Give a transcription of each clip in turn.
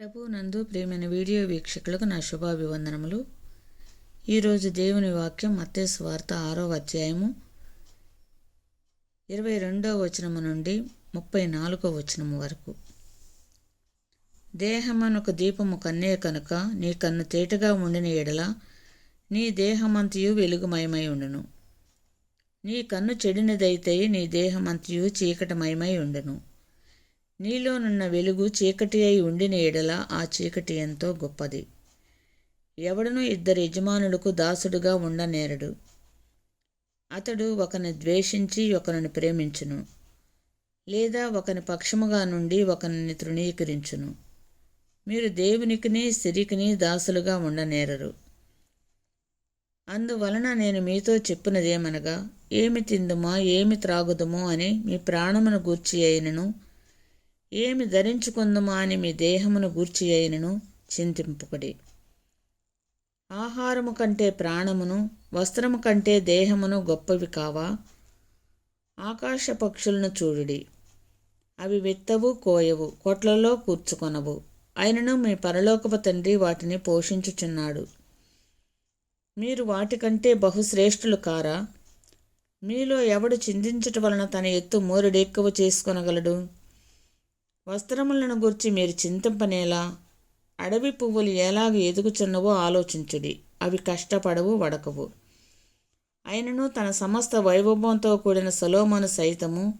ప్రభు నందు ప్రియమైన వీడియో వీక్షకులకు నా శుభాభివందనములు. ఈరోజు దేవుని వాక్యం మత్తేసు వార్త ఆరో అధ్యాయము ఇరవై రెండవ వచనము నుండి ముప్పై నాలుగో వచనము వరకు. దేహమనొక దీపము కన్నే కనుక నీ కన్ను తేటగా ఉండిన ఎడల నీ దేహమంతయు వెలుగుమయమై ఉండును. నీ కన్ను చెడినదైతే నీ దేహమంతయు చీకటమయమై ఉండును. నీలోనున్న వెలుగు చీకటి అయి ఉండిన ఎడల ఆ చీకటి ఎంతో గొప్పది. ఎవడను ఇద్దరు యజమానులకు దాసుడుగా ఉండనేరడు. అతడు ఒకని ద్వేషించి ఒకరిని ప్రేమించును లేదా ఒకని పక్షముగా నుండి ఒకరిని తృణీకరించును. మీరు దేవునికిని సిరికిని దాసులుగా ఉండనేరరు. అందువలన నేను మీతో చెప్పినదేమనగా ఏమి తిందుమా ఏమి త్రాగుదుమో అని మీ ప్రాణమును గూర్చి అయినను ఏమి ధరించుకుందుమా అని మీ దేహమును గూర్చి అయినను చింతింపుకడి. ఆహారము కంటే ప్రాణమును వస్త్రము కంటే దేహమును గొప్పవి కావా? ఆకాశ పక్షులను చూడుడి. అవి విత్తవు కోయవు కొట్లలో కూర్చుకొనవు. అయినను మీ పరలోకపు తండ్రి వాటిని పోషించుచున్నాడు. మీరు వాటికంటే బహుశ్రేష్ఠులు కారా? మీలో ఎవడు చిందించుట వలన తన ఎత్తు మోరుడెక్కువ చేసుకొనగలడు? వస్త్రములను గురించి మీరు చింతింపనేలా? అడవి పువ్వులు ఎలాగ ఎదుగుచున్నవో ఆలోచించుడి. అవి కష్టపడవు వడకవు. అయినను తన సమస్త వైభవంతో కూడిన సొలోమను సైతము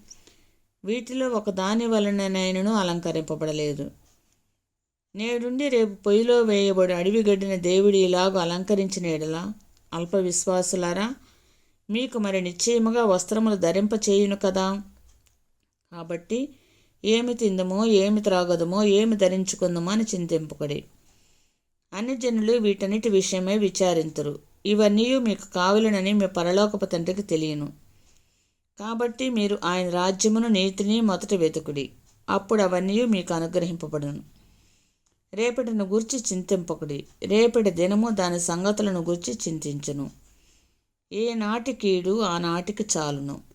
వీటిలో ఒక దాని వలననైనను అలంకరింపబడలేదు. నేడుండి రేపు పొయ్యిలో వేయబడి అడవి గడ్డిన దేవుడి ఇలాగ అలంకరించిన ఎడలా? అల్ప విశ్వాసులారా మీకు మరి నిశ్చయముగా వస్త్రములు ధరింప చేయును కదా? కాబట్టి ఏమి తిందమో ఏమి త్రాగదమో ఏమి ధరించుకుందమో అని చింతింపుకడి. అన్ని జనులు వీటన్నిటి విషయమై విచారింతురు. ఇవన్నీ మీకు కావలనని మీ పరలోకపు తండ్రికి తెలియను. కాబట్టి మీరు ఆయన రాజ్యమును నీతిని మొదట వెతుకుడి. అప్పుడు అవన్నీ మీకు అనుగ్రహింపబడును. రేపటిని గురించి చింతింపకుడి. రేపటి దినము దాని సంగతులను గురించి చింతించును. ఏ కీడు ఆనాటికి చాలును.